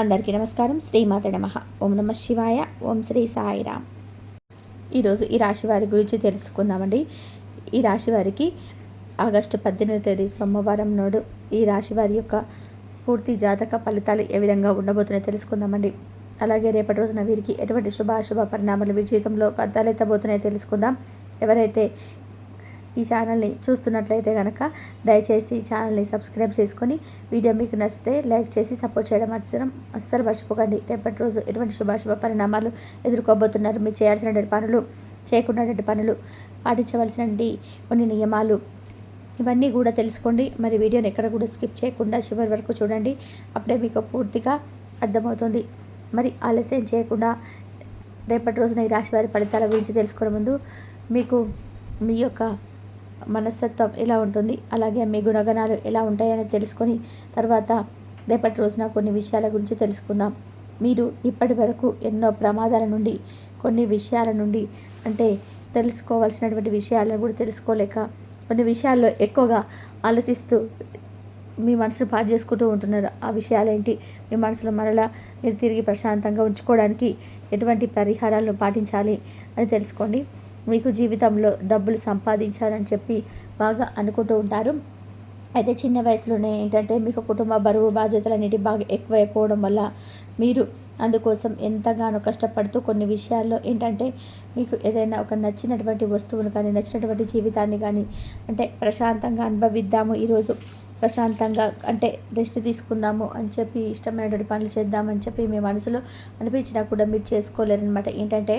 అందరికీ నమస్కారం. శ్రీమాత నమ. ఓం నమ శివాయ. ఓం శ్రీ సాయిరామ్ ఈరోజు ఈ రాశి వారి గురించి తెలుసుకుందామండి. ఈ రాశి వారికి ఆగస్టు పద్దెనిమిదో తేదీ సోమవారం నాడు ఈ రాశి వారి యొక్క పూర్తి జాతక ఫలితాలు ఏ విధంగా ఉండబోతున్నాయో తెలుసుకుందామండి. అలాగే రేపటి రోజున వీరికి ఎటువంటి శుభాశుభ పరిణామాలు వీరి జీవితంలో తలెత్తబోతున్నాయో తెలుసుకుందాం. ఎవరైతే ఈ ఛానల్ని చూస్తున్నట్లయితే కనుక దయచేసి ఛానల్ని సబ్స్క్రైబ్ చేసుకొని వీడియో మీకు నచ్చితే లైక్ చేసి సపోర్ట్ చేయడం అవసరం అస్సలు మర్చిపోకండి. రేపటి రోజు ఎటువంటి శుభాశుభ పరిణామాలు ఎదుర్కోబోతున్నారు? మీరు చేయాల్సినటువంటి పనులు చేయకుండా పనులు పాటించవలసినటువంటి కొన్ని నియమాలు ఇవన్నీ కూడా తెలుసుకోండి. మరి వీడియోని ఎక్కడ కూడా స్కిప్ చేయకుండా చివరి వరకు చూడండి. అప్పుడే మీకు పూర్తిగా అర్థమవుతుంది. మరి ఆలస్యం చేయకుండా రేపటి రోజున ఈ రాశి వారి ఫలితాల గురించి తెలుసుకోవడం ముందు మీకు మీ యొక్క మనస్తత్వం ఎలా ఉంటుంది అలాగే మీ గుణగణాలు ఎలా ఉంటాయని తెలుసుకొని తర్వాత రేపటి రోజున కొన్ని విషయాల గురించి తెలుసుకుందాం. మీరు ఇప్పటి వరకు ఎన్నో ప్రమాదాల నుండి కొన్ని విషయాల నుండి అంటే తెలుసుకోవాల్సినటువంటి విషయాలను కూడా తెలుసుకోలేక కొన్ని విషయాల్లో ఎక్కువగా ఆలోచిస్తూ మీ మనసును పాటు చేసుకుంటూ ఉంటున్నారు. ఆ విషయాలు ఏంటి మీ మనసులో మరలా మీరు తిరిగి ప్రశాంతంగా ఉంచుకోవడానికి ఎటువంటి పరిహారాలను పాటించాలి అని తెలుసుకోండి. మీకు జీవితంలో డబ్బులు సంపాదించాలని చెప్పి బాగా అనుకుంటూ ఉంటారు. అయితే చిన్న వయసులోనే ఏంటంటే మీకు కుటుంబ బరువు బాధ్యతలు అనేవి బాగా ఎక్కువైపోవడం వల్ల మీరు అందుకోసం ఎంతగానో కష్టపడుతూ కొన్ని విషయాల్లో ఏంటంటే మీకు ఏదైనా ఒక నచ్చినటువంటి వస్తువును కానీ నచ్చినటువంటి జీవితాన్ని కానీ అంటే ప్రశాంతంగా అనుభవిద్దాము ఈరోజు ప్రశాంతంగా అంటే రెస్ట్ తీసుకుందాము అని చెప్పి ఇష్టమైనటువంటి పనులు చేద్దామని చెప్పి మీ మనసులో అనిపించినా కూడా మీరు చేసుకోలేరనమాట ఏంటంటే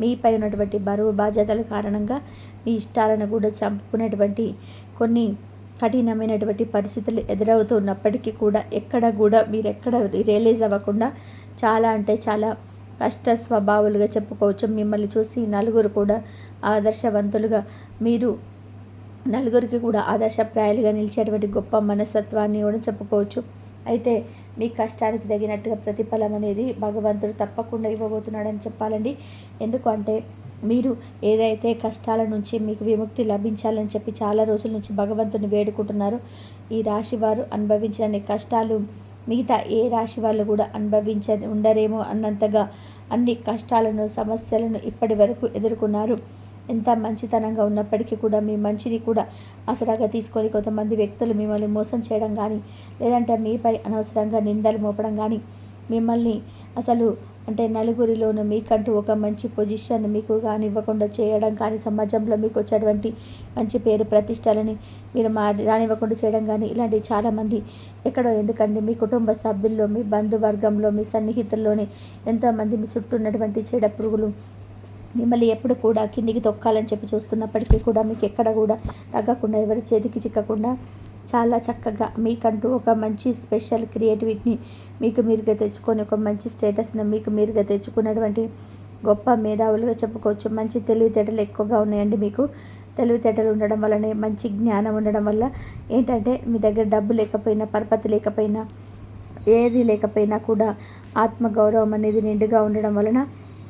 మీపై ఉన్నటువంటి బరువు బాధ్యతల కారణంగా మీ ఇష్టాలను కూడా చంపుకునేటువంటి కొన్ని కఠినమైనటువంటి పరిస్థితులు ఎదురవుతూ ఉన్నప్పటికీ కూడా ఎక్కడ కూడా మీరు ఎక్కడ రియలైజ్ అవ్వకుండా చాలా అంటే చాలా కష్ట స్వభావాలుగా చెప్పుకోవచ్చు. మిమ్మల్ని చూసి నలుగురు కూడా ఆదర్శవంతులుగా మీరు నలుగురికి కూడా ఆదర్శప్రాయాలుగా నిలిచేటువంటి గొప్ప మనస్తత్వాన్ని కూడా చెప్పుకోవచ్చు. అయితే మీ కష్టానికి తగినట్టుగా ప్రతిఫలం అనేది భగవంతుడు తప్పకుండా ఇవ్వబోతున్నాడని చెప్పాలండి. ఎందుకంటే మీరు ఏదైతే కష్టాల నుంచి మీకు విముక్తి లభించాలని చెప్పి చాలా రోజుల నుంచి భగవంతుని వేడుకుంటున్నారు ఈ రాశి వారు అనుభవించిన కష్టాలు మిగతా ఏ రాశి వాళ్ళు కూడా అనుభవించ ఉండరేమో అన్నంతగా అన్ని కష్టాలను సమస్యలను ఇప్పటి వరకు ఎదుర్కొన్నారు. ఎంత మంచితనంగా ఉన్నప్పటికీ కూడా మీ మంచిని కూడా అసరాగా తీసుకొని కొంతమంది వ్యక్తులు మిమ్మల్ని మోసం చేయడం కానీ లేదంటే మీపై అనవసరంగా నిందలు మోపడం కానీ మిమ్మల్ని అసలు అంటే నలుగురిలోనూ మీకంటూ ఒక మంచి పొజిషన్ మీకు కానీ ఇవ్వకుండా చేయడం కానీ సమాజంలో మీకు వచ్చేటువంటి మంచి పేరు ప్రతిష్టలని మీరు మా రానివ్వకుండా చేయడం కానీ ఇలాంటివి చాలామంది ఎక్కడో ఎందుకంటే మీ కుటుంబ సభ్యుల్లో మీ బంధువర్గంలో మీ సన్నిహితుల్లోనే ఎంతోమంది మీ చుట్టూ ఉన్నటువంటి చెడ పురుగులు మిమ్మల్ని ఎప్పుడు కూడా కిందికి తొక్కాలని చెప్పి చూస్తున్నప్పటికీ కూడా మీకు ఎక్కడ కూడా తగ్గకుండా ఎవరి చేతికి చిక్కకుండా చాలా చక్కగా మీకంటూ ఒక మంచి స్పెషల్ క్రియేటివిటీని మీకు మీరుగా తెచ్చుకొని ఒక మంచి స్టేటస్ని మీకు మీరుగా తెచ్చుకున్నటువంటి గొప్ప మేధావులుగా చెప్పుకోవచ్చు. మంచి తెలివితేటలు ఎక్కువగా ఉన్నాయండి మీకు. తెలివితేటలు ఉండడం వల్లనే మంచి జ్ఞానం ఉండడం వల్ల ఏంటంటే మీ దగ్గర డబ్బు లేకపోయినా పరపతి లేకపోయినా ఏది లేకపోయినా కూడా ఆత్మగౌరవం అనేది నిండుగా ఉండడం వలన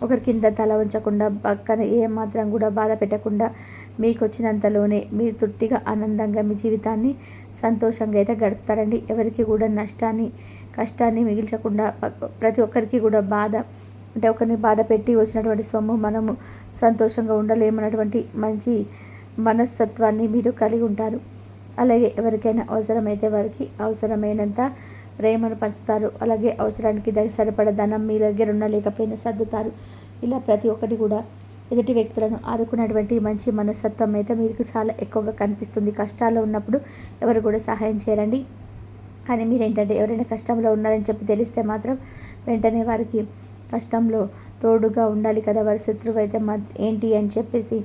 ఒకరి కింద తల ఉంచకుండా పక్కన ఏమాత్రం కూడా బాధ పెట్టకుండా మీకు వచ్చినంతలోనే మీరు తృప్తిగా ఆనందంగా మీ జీవితాన్ని సంతోషంగా అయితే గడుపుతారండి. ఎవరికి కూడా నష్టాన్ని కష్టాన్ని మిగిల్చకుండా ప్రతి ఒక్కరికి కూడా బాధ అంటే ఒకరిని బాధ పెట్టి వచ్చినటువంటి సొమ్ము మనము సంతోషంగా ఉండలేమన్నటువంటి మంచి మనస్తత్వాన్ని మీరు కలిగి ఉంటారు. అలాగే ఎవరికైనా అవసరమైతే వారికి అవసరమైనంత ప్రేమను పంచుతారు. అలాగే అవసరానికి దగ్గర సరిపడ ధనం మీ దగ్గర ఉన్న లేకపోయినా సర్దుతారు. ఇలా ప్రతి ఒక్కటి కూడా ఎదుటి వ్యక్తులను ఆదుకున్నటువంటి మంచి మనస్తత్వం అయితే మీకు చాలా ఎక్కువగా కనిపిస్తుంది. కష్టాల్లో ఉన్నప్పుడు ఎవరు కూడా సహాయం చేయరండి. కానీ మీరేంటంటే ఎవరైనా కష్టంలో ఉన్నారని చెప్పి తెలిస్తే మాత్రం వెంటనే వారికి కష్టంలో తోడుగా ఉండాలి కదా. వారి శత్రువు అయితే ఏంటి అని చెప్పేసి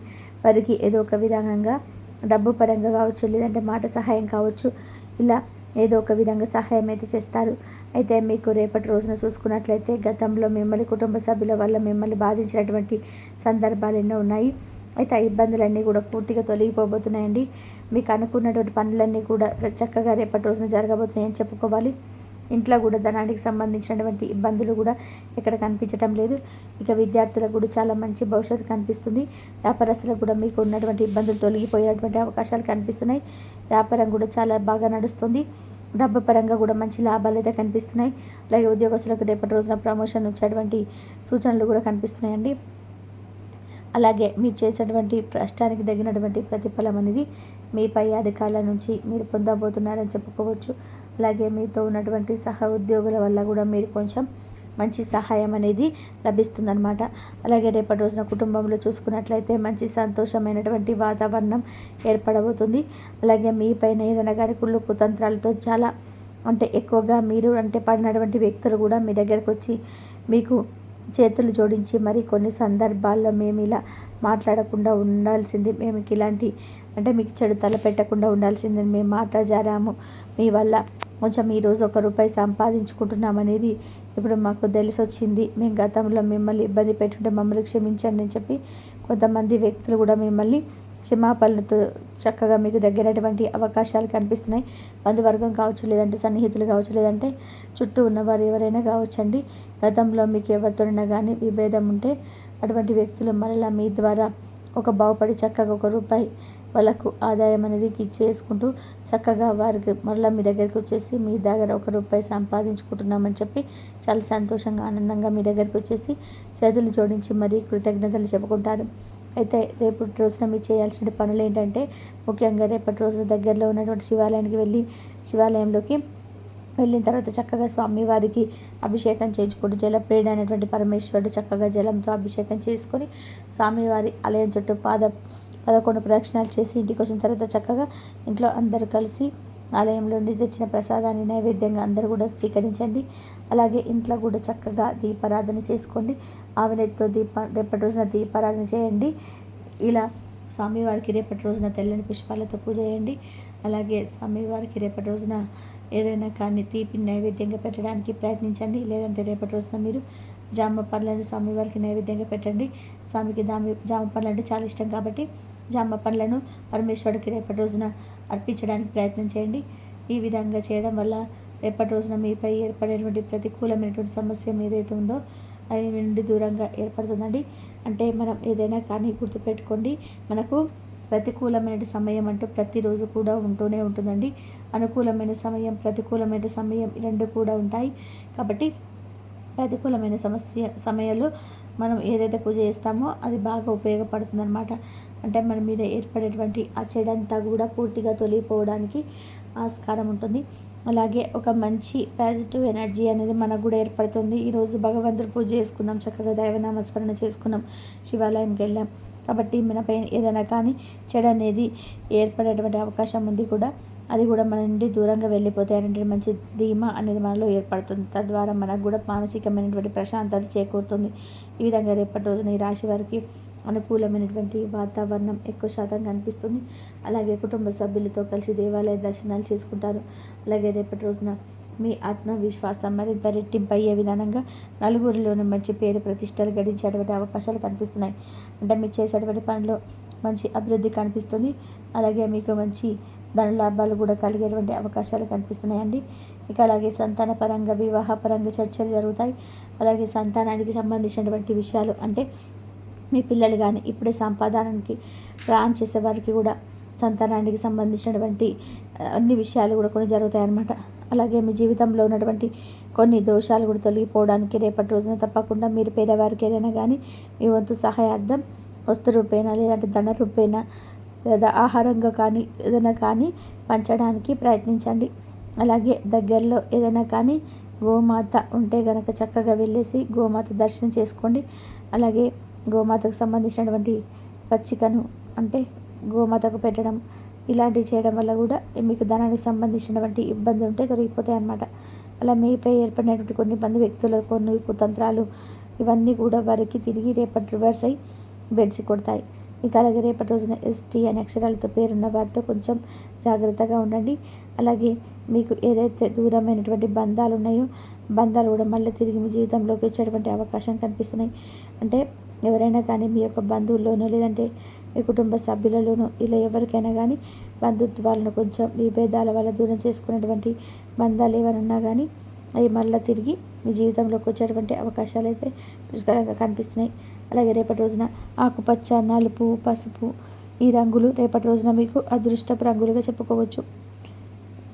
వారికి ఏదో ఒక విధానంగా డబ్బు పరంగా కావచ్చు లేదంటే మాట సహాయం కావచ్చు ఇలా ఏదో ఒక విధంగా సహాయం అయితే చేస్తారు. అయితే మీకు రేపటి రోజున చూసుకున్నట్లయితే గతంలో మిమ్మల్ని కుటుంబ సభ్యుల వల్ల మిమ్మల్ని బాధించినటువంటి సందర్భాలు ఎన్నో ఉన్నాయి. అయితే ఆ ఇబ్బందులన్నీ కూడా పూర్తిగా తొలగిపోబోతున్నాయండి. మీకు అనుకున్నటువంటి పనులన్నీ కూడా చక్కగా రేపటి రోజున జరగబోతున్నాయని చెప్పుకోవాలి. ఇంట్లో కూడా ధనానికి సంబంధించినటువంటి ఇబ్బందులు కూడా ఇక్కడ కనిపించడం లేదు. ఇక విద్యార్థులకు కూడా చాలా మంచి భవిష్యత్తు కనిపిస్తుంది. వ్యాపారస్తులకు కూడా మీకు ఉన్నటువంటి ఇబ్బందులు తొలగిపోయేటువంటి అవకాశాలు కనిపిస్తున్నాయి. వ్యాపారం కూడా చాలా బాగా నడుస్తుంది. డబ్బు పరంగా కూడా మంచి లాభాలు అయితే కనిపిస్తున్నాయి. అలాగే ఉద్యోగస్తులకు రేపటి రోజున ప్రమోషన్ వచ్చేటువంటి సూచనలు కూడా కనిపిస్తున్నాయండి. అలాగే మీరు చేసేటువంటి కష్టానికి తగినటువంటి ప్రతిఫలం అనేది మీ పై అధికారుల నుంచి మీరు పొందబోతున్నారని చెప్పుకోవచ్చు. అలాగే మీతో ఉన్నటువంటి సహ ఉద్యోగుల వల్ల కూడా మీరు కొంచెం మంచి సహాయం అనేది లభిస్తుందన్నమాట. అలాగే రేపటి రోజున కుటుంబంలో చూసుకున్నట్లయితే మంచి సంతోషమైనటువంటి వాతావరణం ఏర్పడబోతుంది. అలాగే మీ పైన ఏదైనా కానీ కుళ్ళు కుతంత్రాలతో చాలా అంటే ఎక్కువగా మీరు అంటే పడినటువంటి వ్యక్తులు కూడా మీ దగ్గరకు వచ్చి మీకు చేతులు జోడించి మరి కొన్ని సందర్భాల్లో మేము ఇలా మాట్లాడకుండా ఉండాల్సింది. మేము ఇలాంటి అంటే మీకు చెడు తల పెట్టకుండా ఉండాల్సింది మేము జారాము. మీ వల్ల కొంచెం ఈరోజు ఒక రూపాయి సంపాదించుకుంటున్నామనేది ఇప్పుడు మాకు తెలిసి వచ్చింది మేము గతంలో మిమ్మల్ని ఇబ్బంది పెట్టుంటే మమ్మల్ని క్షమించండి అని చెప్పి కొంతమంది వ్యక్తులు కూడా మిమ్మల్ని క్షమాపణలతో చక్కగా మీకు దగ్గరటువంటి అవకాశాలు కనిపిస్తున్నాయి. బంధువర్గం కావచ్చు లేదంటే సన్నిహితులు కావచ్చు లేదంటే చుట్టూ ఉన్నవారు ఎవరైనా కావచ్చండి. గతంలో మీకు ఎవరితోనైనా కానీ విభేదం ఉంటే అటువంటి వ్యక్తులు మరలా మీ ద్వారా ఒక బాగుపడి చక్కగా ఒక రూపాయి వాళ్ళకు ఆదాయం అనేది ఇచ్చేసుకుంటూ చక్కగా వారికి మరలా మీ దగ్గరికి వచ్చేసి మీ దగ్గర ఒక రూపాయి సంపాదించుకుంటున్నామని చెప్పి చాలా సంతోషంగా ఆనందంగా మీ దగ్గరికి వచ్చేసి చేతులు జోడించి మరీ కృతజ్ఞతలు చెప్పుకుంటారు. అయితే రేపటి రోజున మీరు చేయాల్సిన పనులు ఏంటంటే ముఖ్యంగా రేపటి రోజున దగ్గరలో ఉన్నటువంటి శివాలయానికి వెళ్ళి శివాలయంలోకి వెళ్ళిన తర్వాత చక్కగా స్వామివారికి అభిషేకం చేయించుకుంటూ జలప్రేణ అనేటువంటి పరమేశ్వరుడు చక్కగా జలంతో అభిషేకం చేసుకొని స్వామివారి ఆలయం చుట్టూ పాద పదకొండు ప్రదక్షిణాలు చేసి ఇంటికి వచ్చిన తర్వాత చక్కగా ఇంట్లో అందరూ కలిసి ఆలయంలో నుండి తెచ్చిన ప్రసాదాన్ని నైవేద్యంగా అందరూ కూడా స్వీకరించండి. అలాగే ఇంట్లో కూడా చక్కగా దీపారాధన చేసుకోండి. ఆవినెత్తో దీప రేపటి రోజున దీపారాధన చేయండి. ఇలా స్వామివారికి రేపటి రోజున తెల్లని పుష్పాలతో పూజ చేయండి. అలాగే స్వామివారికి రేపటి రోజున ఏదైనా కానీ తీపి నైవేద్యంగా పెట్టడానికి ప్రయత్నించండి. లేదంటే రేపటి రోజున మీరు జామ పండ్లను స్వామివారికి నైవేద్యంగా పెట్టండి. స్వామికి దామి జామ పండ్లు అంటే చాలా ఇష్టం కాబట్టి జామ పండ్లను పరమేశ్వరుడికి రేపటి రోజున అర్పించడానికి ప్రయత్నం చేయండి. ఈ విధంగా చేయడం వల్ల రేపటి రోజున మీపై ఏర్పడేటువంటి ప్రతికూలమైనటువంటి సమస్య ఏదైతే ఉందో అది నుండి దూరంగా ఏర్పడుతుందండి. అంటే మనం ఏదైనా కానీ గుర్తుపెట్టుకోండి మనకు ప్రతికూలమైన సమయం అంటూ ప్రతిరోజు కూడా ఉంటూనే ఉంటుందండి. అనుకూలమైన సమయం ప్రతికూలమైన సమయం రెండు కూడా ఉంటాయి. కాబట్టి ప్రతికూలమైన సమస్య సమయంలో మనం ఏదైతే పూజ చేస్తామో అది బాగా ఉపయోగపడుతుందన్నమాట. అంటే మన మీద ఏర్పడేటువంటి ఆ చెడంతా కూడా పూర్తిగా తొలిగిపోవడానికి ఆస్కారం ఉంటుంది. అలాగే ఒక మంచి పాజిటివ్ ఎనర్జీ అనేది మనకు కూడా ఏర్పడుతుంది. ఈరోజు భగవంతుడు పూజ చేసుకున్నాం చక్కగా దైవనామస్మరణ చేసుకున్నాం శివాలయంకి వెళ్ళాం. కాబట్టి మనపై ఏదైనా కానీ చెడు అనేది ఏర్పడేటువంటి అవకాశం ఉంది కూడా. అది కూడా మన నుండి దూరంగా వెళ్ళిపోతాయి అనేటువంటి మంచి ధీమా అనేది మనలో ఏర్పడుతుంది. తద్వారా మనకు కూడా మానసికమైనటువంటి ప్రశాంతత చేకూరుతుంది. ఈ విధంగా రేపటి రోజున ఈ రాశి వారికి అనుకూలమైనటువంటి వాతావరణం ఎక్కువ శాతం కనిపిస్తుంది. అలాగే కుటుంబ సభ్యులతో కలిసి దేవాలయ దర్శనాలు చేసుకుంటారు. అలాగే రేపటి రోజున మీ ఆత్మవిశ్వాసం మరింత రెట్టింపు అయ్యే విధానంగా నలుగురిలోని మంచి పేరు ప్రతిష్టలు గడించేటువంటి అవకాశాలు కనిపిస్తున్నాయి. అంటే మీరు చేసేటువంటి పనిలో మంచి అభివృద్ధి కనిపిస్తుంది. అలాగే మీకు మంచి ధన లాభాలు కూడా కలిగేటువంటి అవకాశాలు కనిపిస్తున్నాయండి. ఇక అలాగే సంతాన పరంగా వివాహ పరంగా చర్చలు జరుగుతాయి. అలాగే సంతానానికి సంబంధించినటువంటి విషయాలు అంటే మీ పిల్లలు కానీ ఇప్పుడే సంపాదనానికి ప్లాన్ చేసే వారికి కూడా సంతానానికి సంబంధించినటువంటి అన్ని విషయాలు కూడా కొన్ని జరుగుతాయి అన్నమాట అలాగే మీ జీవితంలో ఉన్నటువంటి కొన్ని దోషాలు కూడా తొలగిపోవడానికి రేపటి రోజున తప్పకుండా మీరు పేదవారికి ఏదైనా కానీ మీ వంతు సహాయార్థం వస్తు రూపేనా లేదంటే ధన రూపేనా లేదా ఆహారంగా కానీ ఏదైనా కానీ పంచడానికి ప్రయత్నించండి. అలాగే దగ్గరలో ఏదైనా కానీ గోమాత ఉంటే కనుక చక్కగా వెళ్ళేసి గోమాత దర్శనం చేసుకోండి. అలాగే గోమాతకు సంబంధించినటువంటి పచ్చికను అంటే గోమాతకు పెట్టడం ఇలాంటివి చేయడం వల్ల కూడా మీకు ధనానికి సంబంధించినటువంటి ఇబ్బంది ఉంటే తొలగిపోతాయి అన్నమాట. అలా మీపై ఏర్పడినటువంటి కొన్ని మంది వ్యక్తుల కొన్ని కుతంత్రాలు ఇవన్నీ కూడా వారికి తిరిగి రేపటి రివర్స్ అయ్యి బెడ్సి కొడతాయి. ఇక అలాగే రేపటి రోజున ఎస్టీ అనే అక్షరాలతో పేరున్న వారితో కొంచెం జాగ్రత్తగా ఉండండి. అలాగే మీకు ఏదైతే దూరమైనటువంటి బంధాలు ఉన్నాయో బంధాలు కూడా మళ్ళీ తిరిగి మీ జీవితంలోకి వచ్చేటువంటి అవకాశం కనిపిస్తున్నాయి. అంటే ఎవరైనా కానీ మీ యొక్క బంధువుల్లోనో లేదంటే మీ కుటుంబ సభ్యులలోనో ఇలా ఎవరికైనా కానీ బంధుత్వాలను కొంచెం విభేదాల వల్ల దూరం చేసుకునేటువంటి బంధాలు ఏమైనా ఉన్నా కానీ అవి మళ్ళీ తిరిగి మీ జీవితంలోకి వచ్చేటువంటి అవకాశాలు అయితే పుష్కలంగా కనిపిస్తున్నాయి. అలాగే రేపటి రోజున ఆకుపచ్చ నలుపు పసుపు ఈ రంగులు రేపటి రోజున మీకు అదృష్టపు రంగులుగా చెప్పుకోవచ్చు.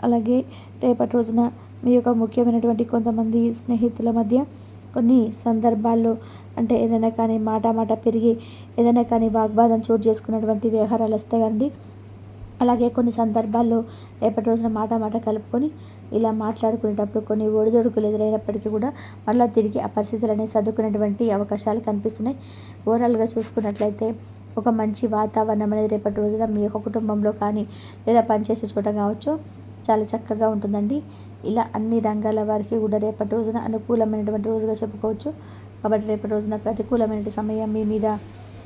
అలాగే రేపటి రోజున మీ యొక్క ముఖ్యమైనటువంటి కొంతమంది స్నేహితుల మధ్య కొన్ని సందర్భాల్లో అంటే ఏదైనా కానీ మాట మాట పెరిగి ఏదైనా కానీ వాగ్వాదం చోటు చేసుకున్నటువంటి వ్యవహారాలు వస్తాయండి అలాగే కొన్ని సందర్భాల్లో రేపటి రోజున మాట మాట కలుపుకొని ఇలా మాట్లాడుకునేటప్పుడు కొన్ని ఒడిదొడుకులు ఎదురైనప్పటికీ కూడా మళ్ళీ తిరిగి ఆ పరిస్థితులనే సర్దుకునేటువంటి అవకాశాలు కనిపిస్తున్నాయి. ఓవరాల్గా చూసుకున్నట్లయితే ఒక మంచి వాతావరణం అనేది రేపటి రోజున మీ యొక్క కుటుంబంలో కానీ లేదా పనిచేసే చోట కావచ్చు చాలా చక్కగా ఉంటుందండి. ఇలా అన్ని రంగాల వారికి కూడా రేపటి రోజున అనుకూలమైనటువంటి రోజుగా చెప్పుకోవచ్చు. కాబట్టి రేపటి రోజున ప్రతికూలమైన సమయం మీ మీద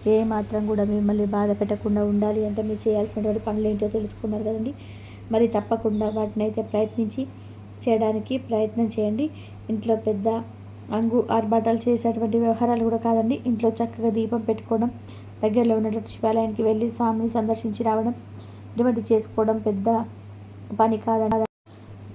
ఏ మాత్రం కూడా మిమ్మల్ని బాధ పెట్టకుండా ఉండాలి అంటే మీరు చేయాల్సినటువంటి పనులు ఏంటో తెలుసుకున్నారు కదండి. మరి తప్పకుండా వాటిని అయితే ప్రయత్నించి చేయడానికి ప్రయత్నం చేయండి. ఇంట్లో పెద్ద అంగు ఆర్భాటాలు చేసేటువంటి వ్యవహారాలు కూడా కాదండి. ఇంట్లో చక్కగా దీపం పెట్టుకోవడం దగ్గరలో ఉన్నటువంటి శివాలయానికి వెళ్ళి స్వామిని సందర్శించి రావడం ఇటువంటి చేసుకోవడం పెద్ద పని కాదండి.